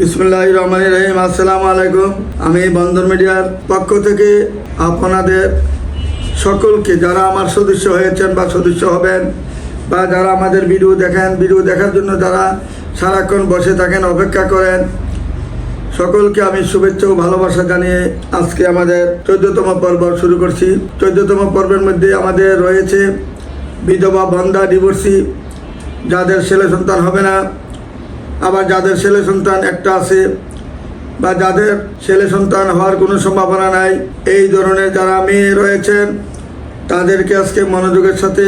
বিসমুল্লাহ রহমান রহিম। আসসালামু আলাইকুম। আমি বন্দর মিডিয়ার পক্ষ থেকে আপনাদের সকলকে, যারা আমার সদস্য হয়েছেন বা সদস্য হবেন, বা যারা আমাদের ভিডিও দেখেন, ভিডিও দেখার জন্য যারা সারাক্ষণ বসে থাকেন, অপেক্ষা করেন, সকলকে আমি শুভেচ্ছা ও ভালোবাসা জানিয়ে আজকে আমাদের চোদ্দতম পর্ব শুরু করছি। চোদ্দতম পর্বের মধ্যে আমাদের রয়েছে বিধবা বন্ধা ডিভোর্সি যাদের ছেলে সন্তান হবে না আবার যাদের ছেলে সন্তান একটা আছে বা যাদের ছেলে সন্তান হওয়ার কোনো সম্ভাবনা নাই এই ধরনের যারা মেয়ে রয়েছেন তাদেরকে আজকে মনোযোগের সাথে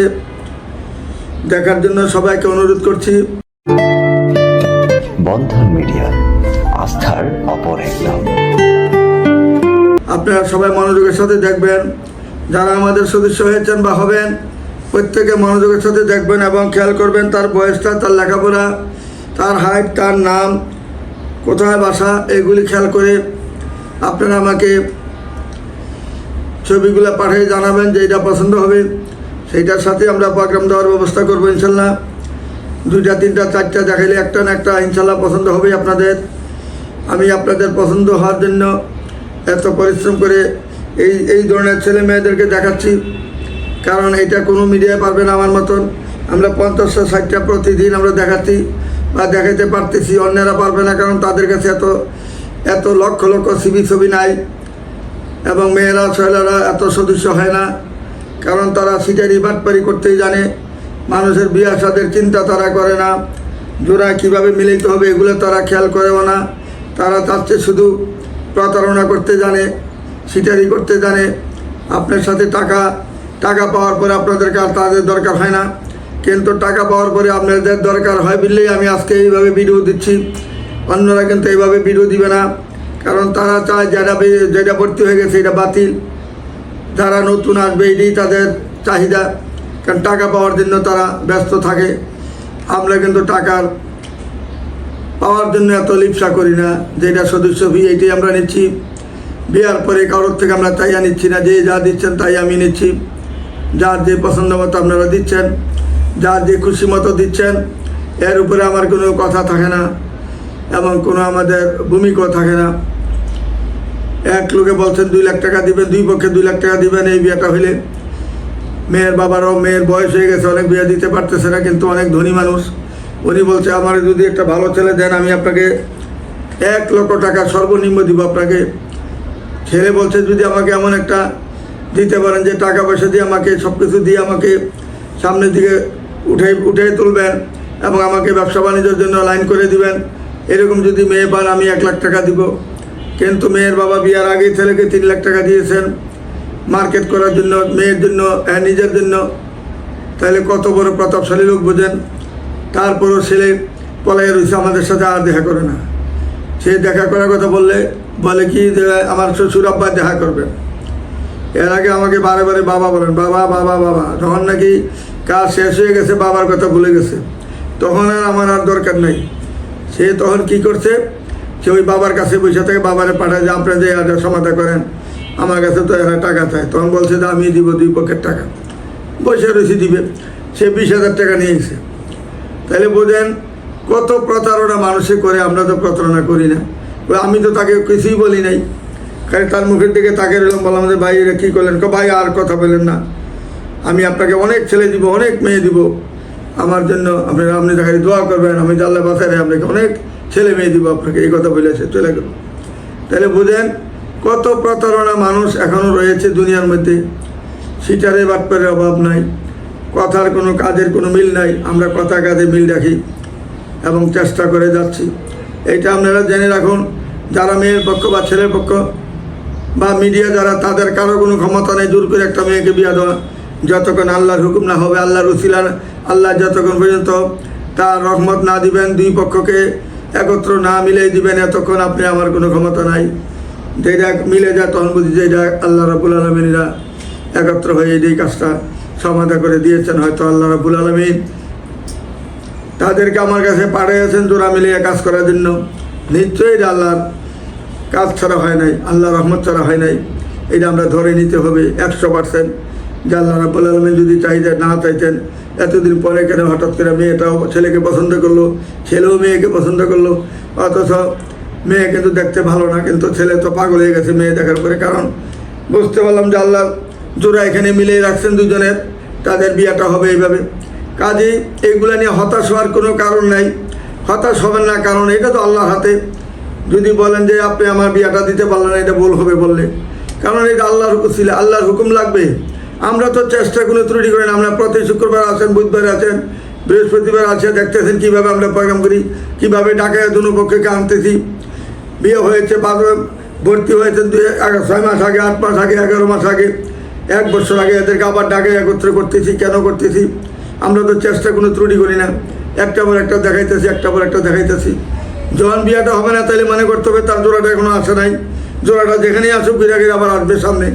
দেখার জন্য সবাইকে অনুরোধ করছি। বন্ধন মিডিয়া আস্থার অপর এক নাম আপনারা সবাই মনোযোগের সাথে দেখবেন যারা আমাদের সদস্য হয়েছেন বা হবেন প্রত্যেকে মনোযোগের সাথে দেখবেন এবং খেয়াল করবেন তার বয়সটা তার লেখাপড়া তার হাইট, তার নাম, কোথায় বাসা, এগুলি খেয়াল করে আপনারা আমাকে ছবিগুলো পাঠিয়ে জানাবেন যে এটা পছন্দ হবে। সেইটার সাথে আমরা প্রোগ্রাম দেওয়ার ব্যবস্থা করব ইনশাল্লাহ। দুইটা, তিনটা, চারটা, দেখাইলে একটা না একটা ইনশাল্লাহ পছন্দ হবে আপনাদের। আমি আপনাদের পছন্দ হওয়ার জন্য এত পরিশ্রম করে এই এই ধরনের ছেলে মেয়েদেরকে দেখাচ্ছি। কারণ এটা কোনো মিডিয়ায় পারবে না আমার মতন। আমরা পঞ্চাশটা, ষাটটা প্রতিদিন আমরা দেখাচ্ছি। দেখাতে পারতেছি, অন্যরা পারবে না, কারণ তাদের কাছে এত এত লক্ষ লক্ষ সিবি ছবি নাই এবং মেয়েরা, ছেলেরা এত সদস্য হয় না, কারণ তারা সিটারি বাটপারি করতেই জানে, মানুষের বিয়া সাদের চিন্তা তারা করে না, জোড়া কীভাবে মিলিত হবে এগুলো তারা খেয়াল করেও না, তারা চাচ্ছে শুধু প্রতারণা করতে জানে, সিটারি করতে জানে, আপনার সাথে টাকা টাকা পাওয়ার পরে আপনাদেরকে আর তাদের দরকার হয় না। কিন্তু টাকা পাওয়ার পরে আপনাদের দরকার হয় বললেই আমি আজকে এইভাবে ভিডিও দিচ্ছি। অন্যরা কিন্তু এইভাবে ভিডিও দিবে না। কারণ তারা চায় যেটা যেটা ভর্তি হয়ে গেছে এটা বাতিল। যারা নতুন আসবে এটাই তাদের চাহিদা। কারণ টাকা পাওয়ার জন্য তারা ব্যস্ত থাকে। আমরা কিন্তু টাকার পাওয়ার জন্য এত লিপসা করি না যেটা সদস্য ফি এইটাই আমরা নিচ্ছি। বিয়ার পরে কারোর থেকে আমরা তাইয়া নিচ্ছি না। যে যা দিচ্ছেন তাই আমি নিচ্ছি। যার যে পছন্দ মতো আপনারা দিচ্ছেন। যার যে খুশি মতো দিচ্ছেন, এর উপরে আমার কোনো কথা থাকে না এবং কোনো আমাদের ভূমিকাও থাকে না। এক লোকে বলছেন, দুই লাখ টাকা দিবেন, দুই পক্ষে দুই লাখ টাকা দিবেন, এই বিয়েটা হইলে। মেয়ের বাবারও, মেয়ের বয়স হয়ে গেছে, অনেক বিয়ে দিতে পারতেছে না, কিন্তু অনেক ধনী মানুষ। উনি বলছে, আমার যদি একটা ভালো ছেলে দেন, আমি আপনাকে এক লক্ষ টাকা সর্বনিম্ন দিব আপনাকে। ছেলে বলছে, যদি আমাকে এমন একটা দিতে পারেন যে টাকা পয়সা দিয়ে আমাকে সব কিছু দিয়ে আমাকে সামনের দিকে উঠে উঠে তুলবেন এবং আমাকে ব্যবসা বাণিজ্যের জন্য লাইন করে দিবেন। এরকম যদি মেয়ে পান, আমি এক লাখ টাকা দিব। কিন্তু মেয়ের বাবা বিয়ার আগে ছেলেকে তিন লাখ টাকা দিয়েছেন। মার্কেট করার জন্য, মেয়ের জন্য আর নিজের জন্য। তাহলে কত বড় প্রতাপশালী লোক বোঝেন? তারপরও ছেলে পলাই রয়েছে আমাদের সাথে আর দেখা করে না। সে দেখা করার কথা বললে, বলে কি যে, আমার শ্বশুর আব্বা দেখা করবেন। এর আগে আমাকে বারে বারে বাবা বলেন, বাবা বাবা বাবা। যখন নাকি কাজ শেষ হয়ে গেছে, বাবার কথা ভুলে গেছে। তখন আর আমার আর দরকার নাই। সে তখন কি করছে? সে ওই বাবার কাছে বসে থেকে বাবারে পাঠায় যে আপনাদের এটা সমাধা করেন, আমার কাছে তো এরা টাকা চায়। তখন বলছে যে, আমি দিব দুই পক্ষের টাকা। বসে রয়েছে দিবে। সে বিশ হাজার টাকা নিয়ে এসে তাহলে বোঝেন কত প্রতারণা মানুষে করে, আমরা তো প্রতারণা করি না। আমি তো তাকে কিছুই বলি নাই। কারণ তার মুখের দিকে তাকে রইলাম, বললাম যে, ভাই এটা কী করলেন? ভাই, আর কথা বললেন না। আমি আপনাকে অনেক ছেলে দিব, অনেক মেয়ে দিব। আমার জন্য আপনি আপনি তাকে দোয়া করবেন, আমি জানলা বাসায় আপনাকে অনেক ছেলে মেয়ে দিব আপনাকে, এই কথা বলেছে, চলে গেল। তাহলে বুঝেন কত প্রতারণা মানুষ এখনও রয়েছে দুনিয়ার মধ্যে। সিটারে বাটপারের অভাব নাই, কথার কোনো কাজের কোনো মিল নাই, আমরা কথা কাজে মিল রাখি এবং চেষ্টা করে যাচ্ছি। এটা আপনারা জেনে রাখুন, যারা মেয়ের পক্ষ বা ছেলের পক্ষ বা মিডিয়া যারা তাদের কারও কোনো ক্ষমতা নেই দূর করে একটা মেয়েকে বিয়ে দেওয়া। যতক্ষণ আল্লাহর হুকুম না হবে, আল্লাহর উসিলা আল্লাহ যতক্ষণ পর্যন্ত তার রহমত না দিবেন, দুই পক্ষকে একত্র না মিলে দিবেন, এতক্ষণ আপনি আমার কোনো ক্ষমতা নাই। যেটা মিলে যায় তখন বুঝি যে এটা আল্লাহ রাবুল আলমিনরা একত্র হয়ে এই কাজটা সমাধা করে দিয়েছেন। হয়তো আল্লাহ রাবুল আলমিন তাদেরকে আমার কাছে পাঠিয়েছেন জোড়া মিলিয়ে কাজ করার জন্য। নিশ্চয়ই আল্লাহর কাজ ছাড়া হয় নাই আল্লাহ রহমত ছাড়া হয় নাই। এটা আমরা ধরে নিতে হবে একশো পার্সেন্ট যে আল্লাহ রাবুল আলমিন যদি চাইতে না চাইতেন, এতদিন পরে কেন হঠাৎ করে মেয়েটাও ছেলেকে পছন্দ করল, ছেলেও মেয়েকে পছন্দ করল? অথচ মেয়ে কিন্তু দেখতে ভালো না, কিন্তু ছেলে তো পাগল হয়ে গেছে মেয়ে দেখার পরে। কারণ বুঝতে পারলাম যে আল্লাহ জোড়া এখানে মিলিয়ে রাখছেন দুজনের, তাদের বিয়েটা হবে এইভাবে। কাজে এইগুলা নিয়ে হতাশ হওয়ার কোনো কারণ নাই। হতাশ হবেন না, কারণ এটা তো আল্লাহর হাতে। যদি বলেন যে আপনি আমার বিয়েটা দিতে পারলেন এটা ভুল হবে বললে। কারণ এটা আল্লাহর হুকুম ছিল, আল্লাহর হুকুম লাগবে। আমরা তো চেষ্টা কোনো ত্রুটি করি না। আমরা প্রতি শুক্রবার আছেন বুধবার আছেন বৃহস্পতিবার আছে দেখতেছেন কীভাবে আমরা প্রোগ্রাম করি, কীভাবে ঢাকায় দুনো পক্ষকে আনতেছি। বিয়ে হয়েছে ভর্তি হয়েছে দুই ছয় মাস আগে, আট মাস আগে, এগারো মাস আগে, এক বছর আগে এদেরকে আবার ডাকে একত্রে করতেছি। কেন করতেছি? আমরা তো চেষ্টা কোনো ত্রুটি করি না। একটা পর একটা দেখাইতেছি, একটা পর একটা দেখাইতেছি। যখন বিয়েটা হবে না, তাহলে মনে করতে হবে তার জোড়াটা এখনও আসে নাই। জোড়াটা যেখানেই আসুক, বিরাগের আবার আসবে সামনে।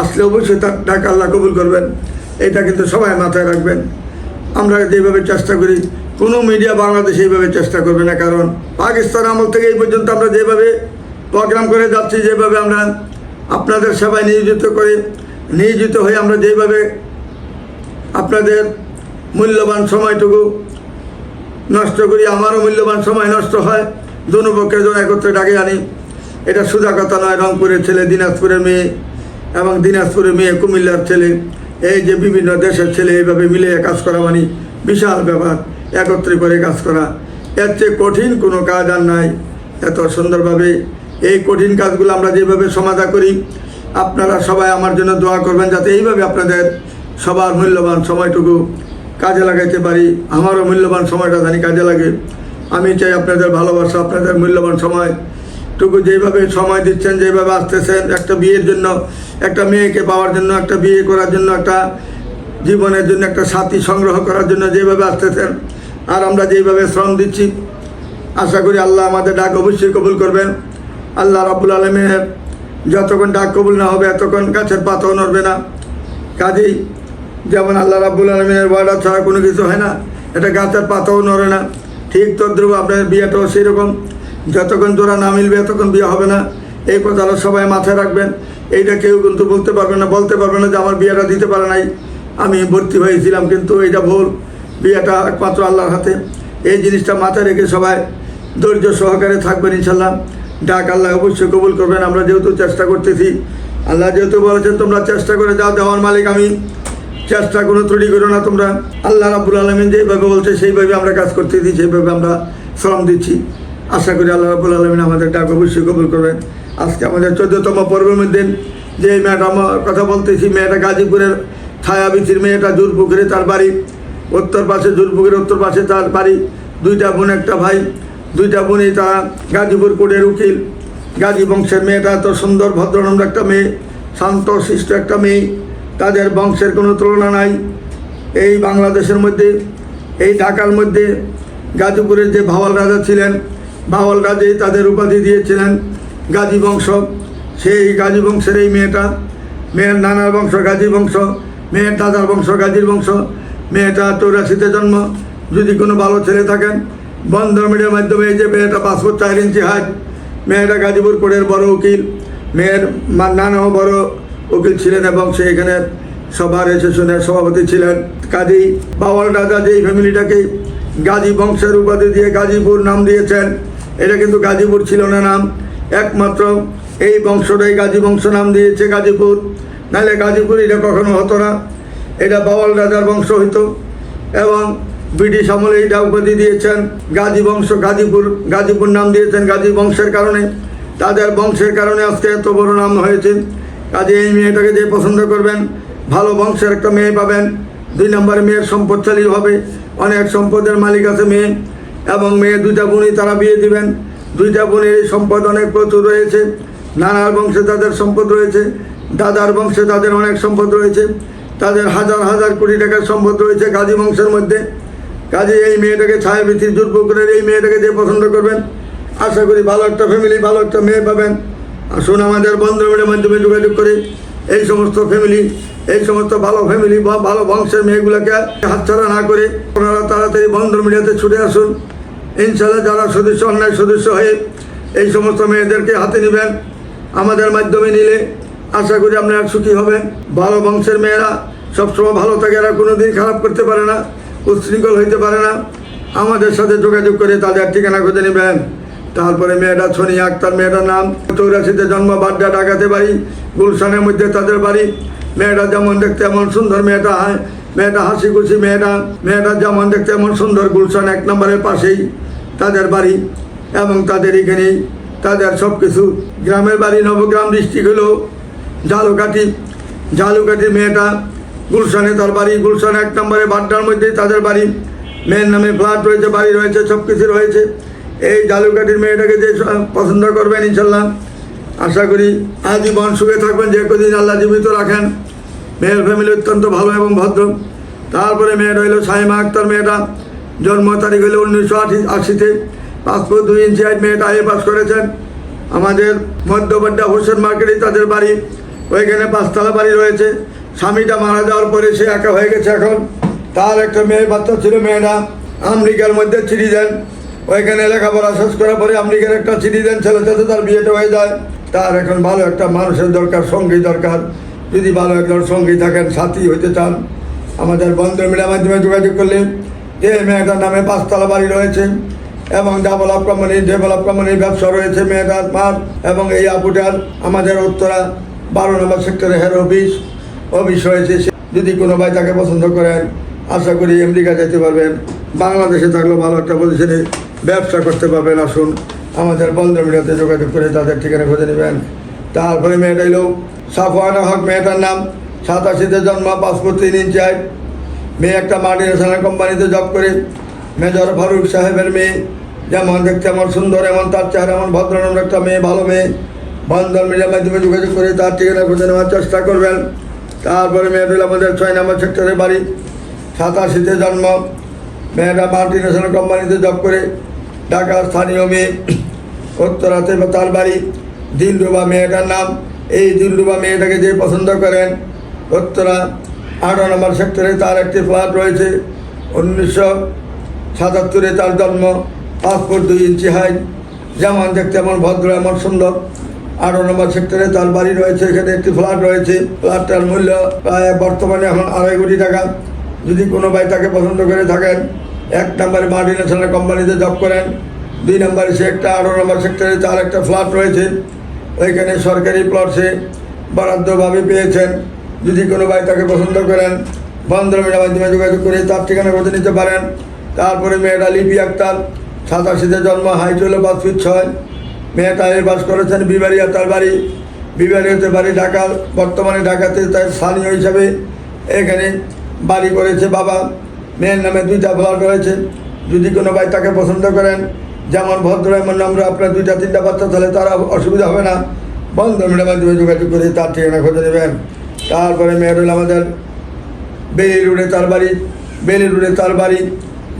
আসলে অবশ্যই তার ডাক আল্লাহ কবুল করবেন। এটা কিন্তু সবাই মাথায় রাখবেন। আমরা যেভাবে চেষ্টা করি, কোনো মিডিয়া বাংলাদেশে এইভাবে চেষ্টা করবে না, কারণ পাকিস্তান আমল থেকে এই পর্যন্ত আমরা যেভাবে প্রোগ্রাম করে যাচ্ছি, যেভাবে আমরা আপনাদের সেবায় নিয়োজিত করে, নিয়োজিত হয়ে আমরা যেভাবে আপনাদের মূল্যবান সময়টুকু নষ্ট করি, আমারও মূল্যবান সময় নষ্ট হয়, দোনো পক্ষের জন একত্রে ডাকে আনি। এটা সোজা কথা নয়, রংপুরের ছেলে, দিনাজপুরের মেয়ে এবং দিনাজপুরের মেয়ে কুমিল্লার ছেলে, এই যে বিভিন্ন দেশের ছেলে, এইভাবে মিলে কাজ করা মানে বিশাল ব্যাপার, একত্রে করে কাজ করা। এর চেয়ে কঠিন কোনো কাজ আর নাই। এত সুন্দরভাবে এই কঠিন কাজগুলো আমরা যেভাবে সমাধা করি, আপনারা সবাই আমার জন্য দোয়া করবেন যাতে এইভাবে আপনাদের সবার মূল্যবান সময়টুকু কাজে লাগাইতে পারি। আমারও মূল্যবান সময়টা জানি কাজে লাগে। আমি চাই আপনাদের ভালোবাসা, আপনাদের মূল্যবান সময় টুকু যেভাবে সময় দিচ্ছেন, যেভাবে আসতেছেন, একটা বিয়ের জন্য, একটা মেয়েকে পাওয়ার জন্য, একটা বিয়ে করার জন্য, একটা জীবনের জন্য, একটা সাথী সংগ্রহ করার জন্য যেভাবে আসতেছেন, আর আমরা যেভাবে শ্রম দিচ্ছি, আশা করি আল্লাহ আমাদের ডাক অবশ্যই কবুল করবেন। আল্লাহ রাবুল আলমের যতক্ষণ ডাক কবুল না হবে, এতক্ষণ গাছের পাতাও নড়বে না। কাজেই যেমন আল্লাহ রাবুল আলমিনের ওয়ার্ডার ছাড়া কোনো কিছু হয় না, এটা গাছের পাতাও নড়ে না। ঠিক তদ্রুপ আপনাদের বিয়েটাও সেই রকম যতক্ষণ জোড়া না মিলবে ততক্ষণ বিয়ে হবে না। এই কথাটা সবাই মাথায় রাখবেন। এইটা কেউ কিন্তু বলতে পারবে না, বলতে পারবে না যে আমার বিয়েটা দিতে পারে নাই। আমি ভর্তি হয়েছিলাম, কিন্তু এইটা ভুল। বিয়েটা একমাত্র আল্লাহর হাতে। এই জিনিসটা মাথায় রেখে সবাই ধৈর্য সহকারে থাকবেন ইনশাল্লাহ ডাক আল্লাহ অবশ্যই কবুল করবেন। আমরা যেহেতু চেষ্টা করতেছি, আল্লাহ যেহেতু বলেছেন, তোমরা চেষ্টা করে যাও, দেওয়ার মালিক আমি। চেষ্টা কোনো ত্রুটি করো না তোমরা। আল্লাহ রাবুল আলমিন যেভাবে বলছে, সেইভাবে আমরা কাজ করতেছি, সেইভাবে আমরা শ্রম দিচ্ছি। আশা করি আল্লাহ রাবুল আলমিন আমাদের ডাক অবশ্যই কবুল করবেন। আজকে আমাদের চোদ্দতম পর্বের মধ্যে যে মেয়েটা আমার কথা বলতেছি, মেয়েটা গাজীপুরের ছায়াবিচির মেয়েটা জুরপুকুরে তার বাড়ি। উত্তর পাশে জুরপুকুরের উত্তর পাশে তার বাড়ি। দুইটা বোন, একটা ভাই। দুইটা বোনই তারা গাজীপুর কোর্টের উকিল। গাজী বংশের মেয়েটা এত সুন্দর, ভদ্রনম্র একটা মেয়ে, শান্ত, শিষ্ট একটা মেয়ে। তাদের বংশের কোনো তুলনা নাই। এই বাংলাদেশের মধ্যে, এই ঢাকার মধ্যে গাজীপুরের যে ভাওয়াল রাজা ছিলেন ভাওয়াল রাজেই তাদের উপাধি দিয়েছিলেন গাজী বংশ। সেই গাজী বংশের এই মেয়েটা, মেয়ের নানার বংশ গাজী বংশ, মেয়ের দাদার বংশ গাজীর বংশ। মেয়েটা চৌরাশিতে জন্ম। যদি কোনো ভালো ছেলে থাকেন বন্ধন মিডিয়ার মাধ্যমে এই যে মেয়েটা পাসপোর্ট চার ইঞ্চি হাইট মেয়েটা গাজীপুর কোর্টের বড় উকিল, মেয়ের নানাও বড় উকিল ছিলেন এবং সে এখানে সভার এসেশনের সভাপতি ছিলেন। কাজী বাওয়াল রাজা যেই ফ্যামিলিটাকে গাজী বংশের উপাধি দিয়ে গাজীপুর নাম দিয়েছেন এটা কিন্তু গাজীপুর ছিল না নাম। একমাত্র এই বংশটাই গাজী বংশ নাম দিয়েছে গাজীপুর। নাহলে গাজীপুর এটা কখনো হতো না। এটা বাওয়াল রাজার বংশ হইতো। এবং ব্রিটিশ আমলে এইটা উপাধি দিয়েছেন। গাজী বংশ, গাজীপুর গাজীপুর নাম দিয়েছেন গাজী বংশের কারণে। তাদের বংশের কারণে আজকে এত বড় নাম হয়েছে। কাজে এই মেয়েটাকে যে পছন্দ করবেন, ভালো বংশের একটা মেয়ে পাবেন। দুই নম্বরে মেয়ের সম্পদশালী হবে। অনেক সম্পদের মালিক আছে মেয়ে। এবং মেয়ে দুইটা বোনই তারা বিয়ে দিবেন। দুইটা বোনের এই সম্পদ অনেক প্রচুর রয়েছে। নানার বংশে তাদের সম্পদ রয়েছে। দাদার বংশে তাদের অনেক সম্পদ রয়েছে। তাদের হাজার হাজার কোটি টাকার সম্পদ রয়েছে গাজী বংশের মধ্যে। কাজে এই মেয়েটাকে ছায়াবৃত্তির দুর্ভোগের এই মেয়েটাকে যে পছন্দ করবেন। আশা করি ভালো একটা ফ্যামিলি ভালো একটা মেয়ে পাবেন। আসুন আমাদের বন্ধুদের মাধ্যমে যোগাযোগ করে এই সমস্ত ফ্যামিলি এই সমস্ত ভালো ফ্যামিলি বা ভালো বংশের মেয়েগুলোকে হাতছাড়া না করে ওনারা তাড়াতাড়ি বন্ধন মিডিয়াতে ছুটে আসুন। ইনশাল্লাহ যারা সদস্য, অন্যায় সদস্য হয়ে এই সমস্ত মেয়েদেরকে হাতে নেবেন, আমাদের মাধ্যমে নিলে আশা করি আপনারা সুখী হবেন। ভালো বংশের মেয়েরা সবসময় ভালো থাকে, এরা কোনো দিন খারাপ করতে পারে না, উচ্ছৃঙ্খল হইতে পারে না। আমাদের সাথে যোগাযোগ করে তাদের ঠিকানা খুঁজে নেবেন। তারপরে মেয়েটা সোনিয়া আক্তার, মেয়েটার নাম। চৌরাশিতে জন্ম, বাড্ডা, ডাকাতে বাড়ি, গুলশানের মধ্যে তাদের বাড়ি। মেয়েটা যেমন দেখতে এমন সুন্দর মেয়েটা হয়, মেয়েটা হাসি খুশি মেয়েটা মেয়েটা যেমন দেখতে এমন সুন্দর, গুলশান এক নম্বরের পাশেই। তাদের বাড়ি এবং তাদের এখানেই তাদের সব কিছু গ্রামের বাড়ি নবগ্রাম ডিস্ট্রিক্ট হলো ঝালুকাঠি ঝালুকাঠির মেয়েটা গুলশানে তার বাড়ি। গুলশান এক নম্বরে বাড্ডার মধ্যেই তাদের বাড়ি। মেয়ের নামে ফ্ল্যাট রয়েছে, বাড়ি রয়েছে সব কিছু রয়েছে। এই ঝালুকাঠির মেয়েটাকে যে পছন্দ করবেন ইনশাল্লাহ। আশা করি আজীবন সুখে থাকবেন, যে কদিন আল্লাহ জীবিত রাখেন। মেয়ের ফ্যামিলি অত্যন্ত ভালো এবং ভদ্র। তারপরে মেয়েটা হইল সাইমা আক্তার মেয়েটা। জন্ম তারিখ হলো উনিশশো আশি, আশিতে পাসপোর্ট দুই ইঞ্চি হাইট মেয়েটা আইএ পাস করেছেন। আমাদের মধ্যবাড্ডা হোসেন মার্কেটেই তাদের বাড়ি, ওইখানে পাঁচতলা বাড়ি রয়েছে। স্বামীটা মারা যাওয়ার পরে সে একা হয়ে গেছে এখন। তার একটা মেয়ে বাচ্চা ছিল, মেয়েটা আমেরিকার মধ্যে চিঠি দেন। ওইখানে লেখাপড়া শেষ করার পরে আমেরিকার একটা চিঠি দেন ছেলের সাথে তার বিয়েটা হয়ে যায়। তার এখন ভালো একটা মানুষের দরকার, সঙ্গী দরকার। যদি ভালো একজন সঙ্গী থাকেন, সাথী হইতে চান, আমাদের বন্ধু মিডিয়ার মাধ্যমে যোগাযোগ করলে যে মেয়েটার নামে পাঁচতলা বাড়ি রয়েছে এবং ডেভেলপ কোম্পানি ডেভেলপ কোম্পানির ব্যবসা রয়েছে মেয়েটার মাঠ এবং এই আপুটার, আমাদের উত্তরা বারো নম্বর সেক্টরে হেড অফিস অফিস রয়েছে যদি কোনো ভাই তাকে পছন্দ করেন, আশা করি আমেরিকা যেতে পারবেন। বাংলাদেশে থাকলেও ভালো একটা পজিশনে ব্যবসা করতে পারবেন। আসুন, আমাদের বন্ধ মিডিয়াতে যোগাযোগ করে তাদের ঠিকানা খুঁজে নেবেন। তারপরে মেয়েটা এলো সাফওয়ানা হক, মেয়েটার নাম সাতাশিতে জন্ম পাসপোর্ট তিন ইঞ্চি মেয়ে একটা মাল্টিনেশনাল কোম্পানিতে জব করে। মেজর ফারুক সাহেবের মেয়ে। যেমন দেখতে এমন সুন্দর, এমন তার চেহারা, এমন ভদ্রনম্র একটা মেয়ে, ভালো মেয়ে। বন্ধন মিডিয়ার মাধ্যমে যোগাযোগ করে তার ঠিকানা খুঁজে নেওয়ার চেষ্টা করবেন। তারপরে মেয়েটা আমাদের ছয় নম্বর সেক্টরের বাড়ি। সাতাশিতে জন্ম। মেয়েটা মাল্টিনেশনাল কোম্পানিতে জব করে। ঢাকার স্থানীয় মেয়ে। উত্তরাতে তার বাড়ি। দিলরুবা মেয়েটার নাম। এই দিলরুবা মেয়েটাকে যে পছন্দ করেন, উত্তরা আঠারো নম্বর সেক্টরে তার একটি ফ্ল্যাট রয়েছে। উনিশশো সাতাত্তরে তার জন্ম পাসপোর্ট দুই ইঞ্চি হাইট। যেমন দেখতে এমন ভদ্র, এমন সুন্দর। আঠারো নম্বর সেক্টরে তার বাড়ি রয়েছে, এখানে একটি ফ্ল্যাট রয়েছে। ফ্ল্যাটটার মূল্য প্রায় বর্তমানে এখন আড়াই কোটি টাকা। যদি কোনো ভাই তাকে পছন্দ করে থাকেন, এক নম্বরে মাল্টিনেশনাল কোম্পানিতে জব করেন, দুই নম্বরে সে একটা আঠারো নম্বর সেক্টরে তার একটা ফ্ল্যাট রয়েছে। ওইখানে সরকারি প্লট সে বরাদ্দভাবে পেয়েছেন। যদি কোনো ভাই তাকে পছন্দ করেন বন্ধমিনের মাধ্যমে যোগাযোগ করে তার ঠিকানা খুঁজে নিতে পারেন। তারপরে মেয়েটা লিপি আক্তার, সাতাশিতে জন্ম হাইট হলো ফিট ছয়। মেয়েটা এ বাস করেছেন বিবারিয়া তার বাড়ি। বিবারিয়াতে বাড়ি ঢাকা, বর্তমানে ঢাকাতে তার স্থানীয় হিসাবে এখানে বাড়ি করেছে বাবা। মেয়ের নামে দুইটা ফ্ল্যাট রয়েছে। যদি কোনো ভাই তাকে পছন্দ করেন, যেমন ভদ্র এমন নম্র, আপনার দুইটা, তিনটা বাচ্চা, তাহলে তার অসুবিধা হবে না। বন্ধ মিডিয়ার মাধ্যমে যোগাযোগ করে তার ঠিকানা খুঁজে নেবেন। তারপরে মেয়ের হলো আমাদের বেলি রোডে তার বাড়ি, বেলি রোডে তার বাড়ি,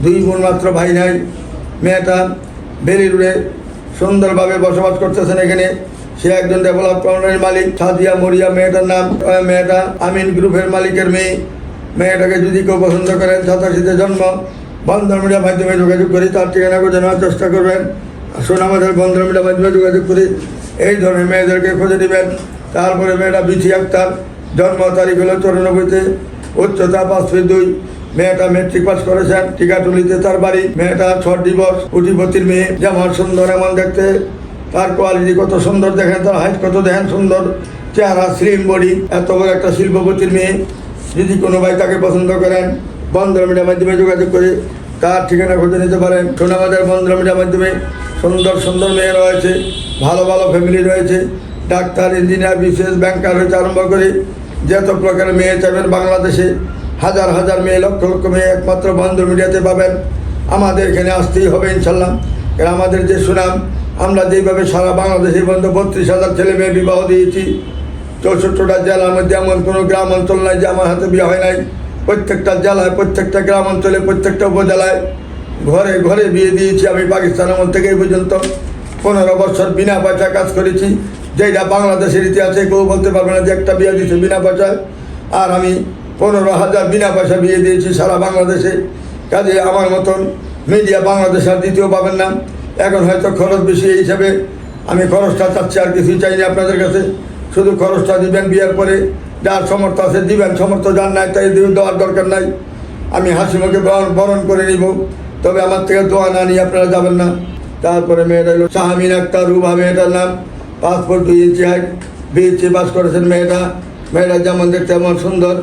দুই বোন মাত্র ভাই নাই, মেয়েটা বেলি রোডে সুন্দরভাবে বসবাস করতেছেন এখানে। সে একজন ডেভেলপ কোম্পানির মালিক, সাদিয়া মরিয়া মেয়েটার নাম মেয়েটা আমিন গ্রুপের মালিকের মেয়ে। মেয়েটাকে যদি কেউ পছন্দ করেন, সাতাশিতে জন্ম, বন্ধন মিডিয়ার মাধ্যমে যোগাযোগ করি তার ঠিকানা জানার চেষ্টা করবেন। আসুন আমাদের বন্ধন মিডিয়ার মাধ্যমে যোগাযোগ করি এই ধরনের মেয়েদেরকে খুঁজে নেবেন। তারপরে মেয়েটা বিথি আক্তার জন্ম তারিখ হলো চৌরানব্বইতে, উচ্চতা পাঁচ ফিট দুই। মেয়েটা মেট্রিক পাস করেছেন টিকাটুলিতে তার বাড়ি। মেয়েটা ছট দিবস কোটিপতির মেয়ে। যেমন সুন্দর, এমন দেখতে। তার কোয়ালিটি কত সুন্দর দেখেন, তার হাইট কত দেখেন সুন্দর। চেহারা স্লিম বডি এত বড় একটা শিল্পপতির মেয়ে। যদি কোনো ভাই তাকে পছন্দ করেন বন্ধন মিডিয়ার মাধ্যমে যোগাযোগ করে তার ঠিকানা খুঁজে নিতে পারেন। সোনাবাজার বন্ধন মিডিয়ার মাধ্যমে সুন্দর সুন্দর মেয়ে রয়েছে, ভালো ভালো ফ্যামিলি রয়েছে। ডাক্তার ইঞ্জিনিয়ার বিশেষ ব্যাংকার হয়েছে আরম্ভ করে যত প্রকারের মেয়ে চাইবেন বাংলাদেশে, হাজার হাজার মেয়ে, লক্ষ লক্ষ মেয়ে একমাত্র বন্ধ মিডিয়াতে পাবেন। আমাদের এখানে আসতেই হবে ইনশাল্লাহ। কারণ আমাদের যে সুনাম, আমরা যেইভাবে সারা বাংলাদেশে পর্যন্ত বত্রিশ হাজার ছেলে মেয়ে বিবাহ দিয়েছি, চৌষট্টিটা জেলার মধ্যে এমন কোনো গ্রাম অঞ্চল নাই যে আমার হাতে বিয়ে হয় নাই। প্রত্যেকটা জেলায়, প্রত্যেকটা গ্রাম অঞ্চলে প্রত্যেকটা উপজেলায় ঘরে ঘরে বিয়ে দিয়েছি আমি পাকিস্তান আমল থেকে এই পর্যন্ত। পনেরো বছর বিনা পয়সা কাজ করেছি। যেটা বাংলাদেশের ইতিহাসে কেউ বলতে পারবে না যে একটা বিয়ে দিয়েছে বিনা পয়সায়। আর আমি পনেরো হাজার বিনা পয়সা বিয়ে দিয়েছি সারা বাংলাদেশে। কাজে আমার মতন মিডিয়া বাংলাদেশ আর দ্বিতীয় পাবেন না। এখন হয়তো খরচ বেশি এই হিসাবে আমি খরচটা চাচ্ছি আর কিছুই চাইনি আপনাদের কাছে। শুধু খরচটা দিবেন বিয়ের পরে। যার সমর্থ আছে দিবেন, সমর্থ যার নাই তাই দেওয়ার দরকার নাই। আমি হাসি মুখে বরণ বরণ করে নিব। তবে আমার থেকে দোয়া না নিয়ে আপনারা যাবেন না। তারপরে মেয়েটা হলো শাহামিন আক্তার, রুবা মেয়েটার নাম। পাসপোর্ট দুই ইঞ্চি হাইট পাস করেছেন মেয়েটা। মেয়েটা যেমন দেখতে এমন সুন্দর।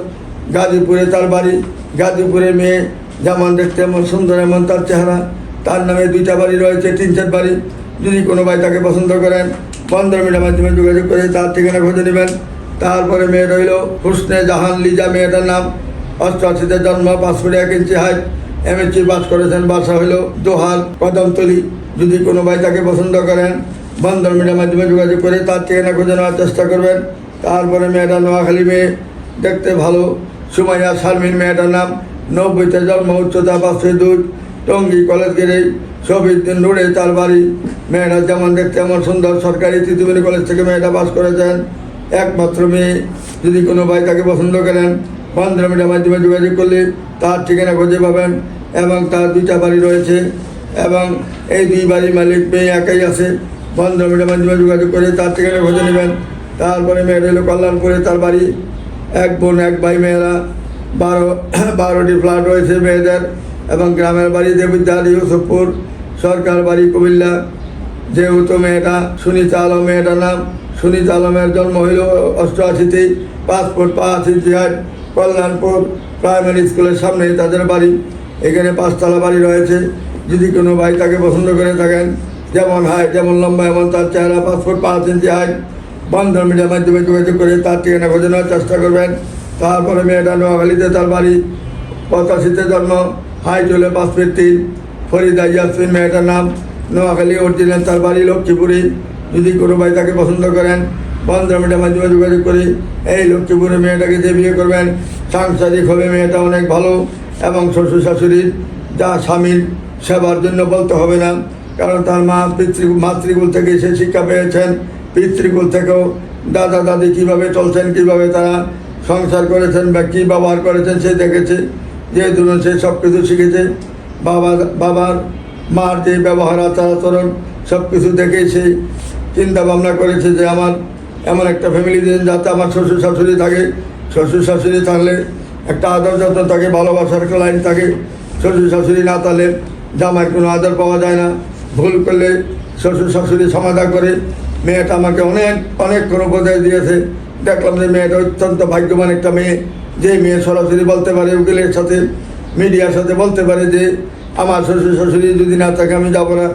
গাজীপুরে তার বাড়ি, গাজীপুরে মেয়ে যেমন দেখতে এমন সুন্দর, এমন তার চেহারা। তার নামে দুইটা বাড়ি রয়েছে, তিন চার বাড়ি। যদি কোনো ভাই তাকে পছন্দ করেন পনেরো মিনিটের মাধ্যমে যোগাযোগ করে তার ঠিকানা খুঁজে নেবেন। তারপরে মেয়ে রইল হুসনে জাহান লিজা, মেয়েটার নাম। অষ্টআশিতে জন্ম পাসপোর্টে এক ইঞ্চি হাইট এমএসসি পাস করেছেন, বাসা হইল দোহাল কদমতলি। যদি কোনো ভাই তাকে পছন্দ করেন বন্ধন মিডিয়ার মাধ্যমে যোগাযোগ করে তার ঠিকানা খুঁজে নেওয়ার চেষ্টা করবেন। তারপরে মেয়েটা নোয়াখালী মেয়ে দেখতে ভালো। সুমাইয়া শারমিন মেয়েটার নাম। নব্বইতে জন্ম, উচ্চতা পাঁচশো দুই। টঙ্গী কলেজ গেড়ে শহীদুদ্দিন রোডে তার বাড়ি। মেয়েটা যেমন দেখতে এমন সুন্দর সরকারি তিতুমিরি কলেজ থেকে মেয়েটা পাস করেছেন। একমাত্র মেয়ে। যদি কোনো ভাই তাকে পছন্দ করেন পনেরো মিনিটের মাধ্যমে যোগাযোগ করলে তার ঠিকানা খুঁজে পাবেন এবং তার দুইটা বাড়ি রয়েছে এবং এই দুই বাড়ির মালিক মেয়ে একাই আছে। মিনিটের মাধ্যমে যোগাযোগ করে তার ঠিকানা খুঁজে নেবেন। তারপরে মেয়েটা হলো কল্যাণপুরে, তার বাড়ি। এক বোন, এক ভাই মেয়েরা। বারো, বারোটি ফ্ল্যাট রয়েছে মেয়েদের এবং গ্রামের বাড়ি দেবিদ্যার ইউসুফপুর। সরকার বাড়ি কুমিল্লা। যেহেতু মেয়েটা সুনীতা আলম, মেয়েটার নাম সুনীতা আলমের জন্ম হইল অষ্টআশিতে। পাসপোর্ট পাঁচ ইতিহাস কল্যাণপুর প্রাইমারি স্কুলের সামনে তাদের বাড়ি। এখানে পাঁচতলা বাড়ি রয়েছে। যদি কোনো ভাই তাকে পছন্দ করে থাকেন যেমন হাইট যেমন লম্বা, এমন তার চেহারা পাসপোর্ট পাঁচ ইঞ্চি হাইট বন্ধন মিডিয়ার মাধ্যমে যোগাযোগ করে তার ঠিকানা খুঁজে নেওয়ার চেষ্টা করবেন। তারপরে মেয়েটা নোয়াখালীতে তার বাড়ি, পঁচাশিতে জন্ম হাইট হলে পাঁচ ফিট তিন ফরিদা ইয়াসমিন মেয়েটার নাম, নোয়াখালী অরিজিনাল তার বাড়ি লক্ষ্মীপুরি। যদি কোনো ভাই তাকে পছন্দ করেন পনেরো মিনিটের মাধ্যমে যোগাযোগ করি এই লক্ষ্মীপুরের মেয়েটাকে যে বিয়ে করবেন, সাংসারিক হবে মেয়েটা অনেক ভালো এবং শ্বশুর শাশুড়ির যা স্বামীর সেবার জন্য বলতে হবে না। কারণ তার মা পিতৃ মাতৃকুল থেকে সে শিক্ষা পেয়েছেন। পিতৃকুল থেকেও দাদা, দাদি কীভাবে চলছেন, কীভাবে তারা সংসার করেছেন বা কী ব্যবহার করেছেন সে দেখেছে। যে ধরুন সে সব কিছু শিখেছে। বাবা, বাবার মার যে ব্যবহার আচার আচরণ সব কিছু দেখে সে চিন্তা ভাবনা করেছে যে আমার এমন একটা ফ্যামিলি দিন যাতে আমার শ্বশুর শাশুড়ি থাকে। শ্বশুর শাশুড়ি থাকলে একটা আদর যত্ন থাকে, ভালোবাসার লাইন থাকে। শ্বশুর শাশুড়ি না তাহলে জামাই কোনো আদর পাওয়া যায় না। ভুল করলে শ্বশুর শাশুড়ি সমাধা করে। মেয়েটা আমাকে অনেক অনেক কোনো উপদেশ দিয়েছে। দেখলাম যে মেয়েটা অত্যন্ত ভাগ্যবান একটা মেয়ে। যে মেয়ে সরাসরি বলতে পারে, উকিলের সাথে, মিডিয়ার সাথে বলতে পারে যে, আমার শ্বশুর শাশুড়ি যদি না থাকে, আমি যাব না।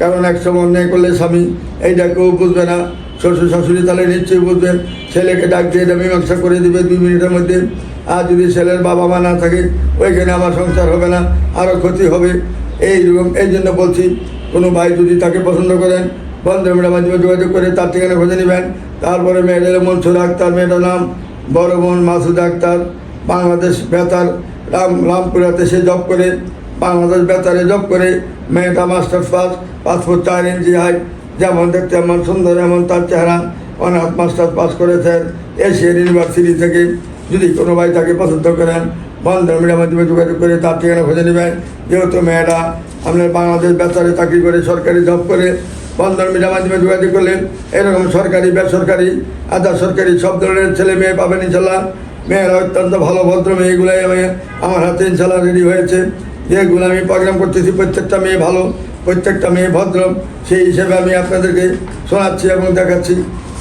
কারণ এক সময় অন্যায় করলে স্বামী, এইটা কেউ বুঝবে না। শ্বশুর শাশুড়ি তাহলে নিশ্চয়ই বুঝবেন ছেলেকে ডাক দিয়ে এটা মীমাংসা করে দিবে দুই মিনিটের মধ্যে। আর যদি ছেলের বাবা মা না থাকে, ওইখানে আমার সংসার হবে না আরও ক্ষতি হবে। এই এই জন্য বলছি কোনো ভাই যদি তাকে পছন্দ করেন পনেরো মিনিটের মাধ্যমে যোগাযোগ করে তার ঠিকানা খুঁজে নেবেন। তারপরে মেয়েদের মনসুর আক্তার, মেয়েটার নাম বড় বোন মাসুদ আক্তার। বাংলাদেশ বেতার, রাম, রামপুরাতে সে জব করে। বাংলাদেশ বেতারে জব করে। মেয়েটা মাস্টার্স পাস পাসপোর্ট চার ইঞ্চি হাইট যেমন দেখতে এমন সুন্দর, এমন তার চেহারা। অনার্স, মাস্টার্স পাস করেছেন এশিয়ান ইউনিভার্সিটি থেকে। যদি কোনো ভাই তাকে পছন্দ করেন বন্ধন মিডিয়ার মাধ্যমে যোগাযোগ করে তার ঠিকানা খুঁজে নেবেন যেহেতু মেয়েরা আপনার বাংলাদেশ বেতারে চাকরি করে, সরকারি জব করে বন্ধন মিডিয়া মাধ্যমে যোগাযোগ করলেন। এরকম সরকারি, বেসরকারি আধা সরকারি সব ধরনের ছেলে মেয়ে পাবেন ইনশাল্লাহ মেয়েরা অত্যন্ত ভালো, ভদ্র মেয়েগুলাই আমি আমার হাতে ইনশাল্লাহ রেডি হয়েছে। যেগুলো আমি প্রোগ্রাম করতেছি, প্রত্যেকটা মেয়ে ভালো। প্রত্যেকটা মেয়ে ভদ্র, সেই হিসেবে আমি আপনাদেরকে শোনাচ্ছি এবং দেখাচ্ছি।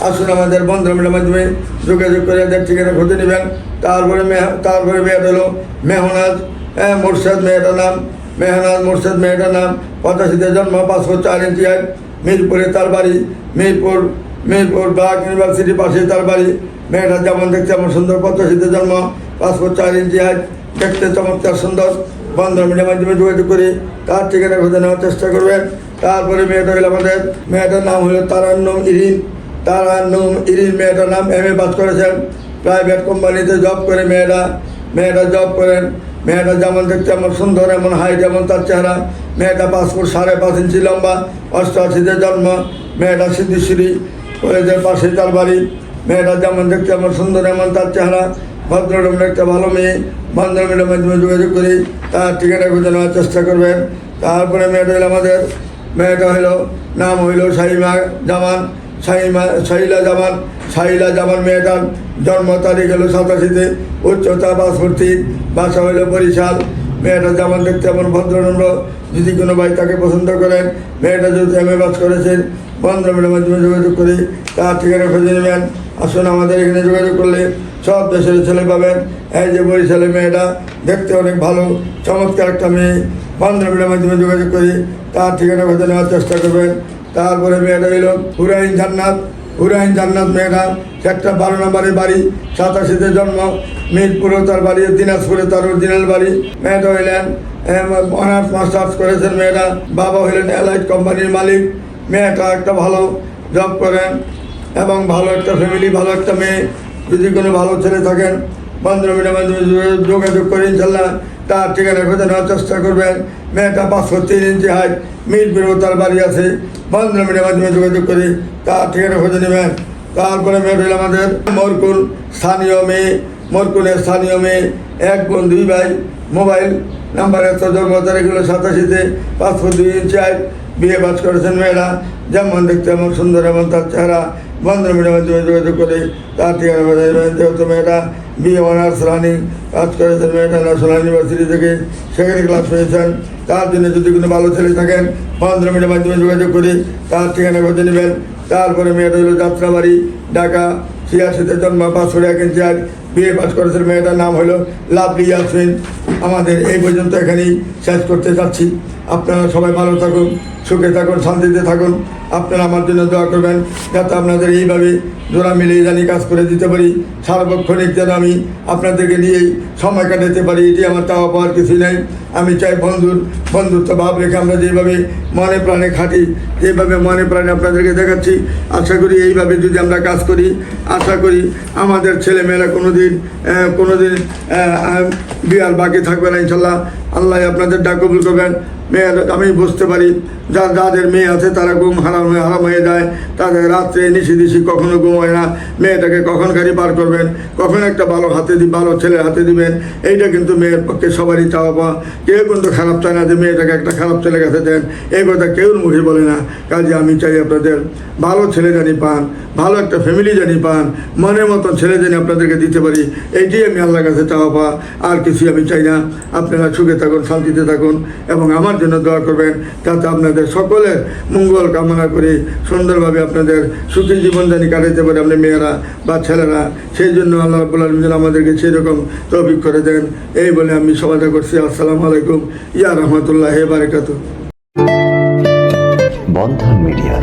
আসুন আমাদের বন্ধনের মাধ্যমে যোগাযোগ করে এদের ঠিকানা খুঁজে নেবেন। তারপরে মেয়ে তারপরে মেয়েটা হলো মেহনাজ হ্যাঁ মোরশেদ মেয়েটার নাম, মেহনাজ মোরশেদ মেয়েটার নাম, পঁচাশিতে জন্ম, পাঁচশো চার ইঞ্চি এক, মিরপুরে তার বাড়ি, মিরপুর মিরপুর ব্লাক ইউনিভার্সিটির পাশে তার বাড়ি। মেয়েটা যেমন দেখতে এমন সুন্দর, পঁচাশিতে জন্ম পাসপোর্ট চার ইঞ্চি হাইট দেখতে চমৎকার সুন্দর। বন্ধন মিডিয়ার মাধ্যমে যোগাযোগ করে তার ঠিকানা খুঁজে নেওয়ার চেষ্টা করবেন। তারপরে মেয়েটা হলো আমাদের, মেয়েটার নাম হলো তারান্নম ইরিন। তারান্নম ইরিন মেয়েটার নাম এম এ পাস করেছেন। প্রাইভেট কোম্পানিতে জব করে মেয়েরা মেয়েটা জব করেন। মেয়েটা যেমন দেখতে এমন সুন্দর, এমন হাই যেমন তার চেহারা। মেয়েটা পাসপোর্ট সাড়ে পাঁচ ইঞ্চি লম্বা, অষ্টআশিতে জন্ম। মেয়েটা সিদ্ধেশ্বরী কলেজের পাশে তার বাড়ি। মেয়েটা যেমন দেখতে এমন সুন্দর, এমন তার চেহারা। ভদ্ররম একটা ভালো মেয়ে মেয়েটার মাধ্যমে যোগাযোগ করি, তার ঠিকানা খুঁজে নেওয়ার চেষ্টা করবেন। তারপরে মেয়েটা হলো আমাদের, মেয়েটা হলো নাম হইল সাইমা জামান সাইমা সাইলা জামান সাইলা জামান মেয়েটার জন্ম তারিখ হলো সাতাশিতে উচ্চতা বাসভর্তি বাসা হইল বরিশাল। মেয়েটা যেমন দেখতে এমন ভদ্রনম্র যদি কোনো ভাই তাকে পছন্দ করেন, মেয়েটা যদি এম এ পাস করেছেন বন্ধমের মাধ্যমে যোগাযোগ করে, তার ঠিকানা খুঁজে নেবেন। আসুন আমাদের এখানে যোগাযোগ করলে সব দেশের ছেলে পাবেন। এই যে বরিশালের মেয়েটা, দেখতে অনেক ভালো, চমৎকার একটা মেয়ে। বন্ধমের মাধ্যমে যোগাযোগ করে, তার ঠিকানা খুঁজে নেওয়ার চেষ্টা করবেন। তারপরে মেয়েটা এলো হুরাইন জান্নাত। হুরাইন জান্নাত মেয়েরা একটা বারো নম্বরের বাড়ি, সাতাশিতে জন্ম, মিরপুরে তার বাড়ি, দিনাজপুরে তার অরিজিনাল বাড়ি। মেয়েটা হইলেন অনার্স, মাস্টার্স করেছেন মেয়েরা বাবা হইলেন এলাইট কোম্পানির মালিক। মেয়েটা একটা ভালো জব করেন এবং ভালো একটা ফ্যামিলি ভালো একটা মেয়ে। যদি কোনো ভালো ছেলে থাকেন যোগ- যোগাযোগ করে ইনশাল্লাহ তার ঠিকানা খুঁজে নেওয়ার চেষ্টা করবেন। মেয়েটা পাঁচশো তিন ইঞ্চি হাইট মিরপুরেও তার বাড়ি আছে। বান্ধবীর মাধ্যমে যোগাযোগ করে তার ঠিকানা খুঁজে নেবেন। তারপরে মেয়ে রইল আমাদের মরকুল স্থানীয় মেয়ে। মরকুলের স্থানীয় মেয়ে, এক বোন, দুই ভাই। মোবাইল নাম্বার একশো জন্ম তারিখগুলো সাতাশিতে পাঁচশো দুই ইঞ্চি হাইট। বিয়ে বাস করেছেন মেয়েরা। যেমন দেখতে এমন সুন্দর, এমন তার চেহারা। বন্ধনের মাধ্যমে যোগাযোগ করে তার ঠিকানা বাজায় দেবেন। যেহেতু মেয়েরা বিয়ে অনার্স রানিং কাজ করেছেন মেয়েটা ন্যাশনাল ইউনিভার্সিটি থেকে সেখানে ক্লাস পেয়েছেন তার জন্য যদি কোনো ভালো ছেলে থাকেন, পনেরো মিনিটের মাধ্যমে যোগাযোগ করে তার ঠিকানা খুঁজে নেবেন। তারপরে মেয়েটা হলো যাত্রাবাড়ি, ঢাকা ছিয়াশিতে জন্ম পাঁচশো এক ইঞ্চি আজ বিয়ে পাস করেছেন মেয়েটার নাম হলো লাভলি ইয়াসমিন। আমাদের এই পর্যন্ত এখানেই শেষ করতে চাচ্ছি আপনারা সবাই ভালো থাকুন, সুখে থাকুন, শান্তিতে থাকুন। আপনারা আমার জন্য দোয়া করবেন, যাতে আপনাদের এইভাবে জোড়া মিলিয়ে জানি কাজ করে দিতে পারি। সার্বক্ষণিক যেন আমি আপনাদেরকে নিয়েই সময় কাটাতে পারি, এটি আমার চাওয়া পাওয়ার কিছু নেই। আমি চাই বন্ধুর বন্ধুত্ব, ভাব রেখে আমরা যেভাবে মনে প্রাণে খাটি। যেভাবে মনে প্রাণে আপনাদেরকে দেখাচ্ছি। আশা করি এইভাবে যদি আমরা কাজ করি, আশা করি আমাদের ছেলেমেয়েরা কোনো দিন কোনো দিন বিয়ার বাকি থাকবে না, ইনশাল্লাহ। আল্লাহ আপনাদের ডাক কবুল করবেন মেয়ের আমি বুঝতে পারি, যার যাদের মেয়ে আছে তারা ঘুম হারাম হয়ে হারাম হয়ে যায়। তাদের রাত্রে নিশি দিশি কখনো ঘুম হয় না। মেয়েটাকে কখন গাড়ি পার করবেন, কখন একটা ভালো হাতে দি, ভালো ছেলে হাতে দিবেন। এইটা কিন্তু মেয়ের পক্ষে সবারই চাওয়া পাওয়া। কেউ কিন্তু খারাপ চায় না যে মেয়েটাকে একটা খারাপ ছেলে কাছে দেন। এই কথা কেউ মুখে বলে না। কাজে আমি চাই আপনাদের ভালো ছেলে জানি পান, ভালো একটা ফ্যামিলি জানি পান, মনের মতো ছেলে জানি আপনাদেরকে দিতে পারি। এইটাই আমি আল্লাহর কাছে চাওয়া পাওয়া। আর কিছুই আমি চাই না। আপনারা সুখে থাকুন, শান্তিতে থাকুন এবং আমার জন্য দোয়া করবেন যাতে আপনাদের সকলের মঙ্গল কামনা করে। সুন্দরভাবে আপনাদের সুখী জীবন জানি কাটাতে পারে আপনি মেয়েরা বা ছেলেরা। সেই জন্য আল্লাহ রাব্বুল আলামিন আমাদেরকে সেরকম তৌফিক করে দেন। এই বলে আমি সমাধা করছি। আসসালামু আলাইকুম। ইয়া রহমতুল্লাহ বারাকাতু বন্ধন মিডিয়া,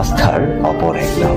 আস্থার অপর এক নাম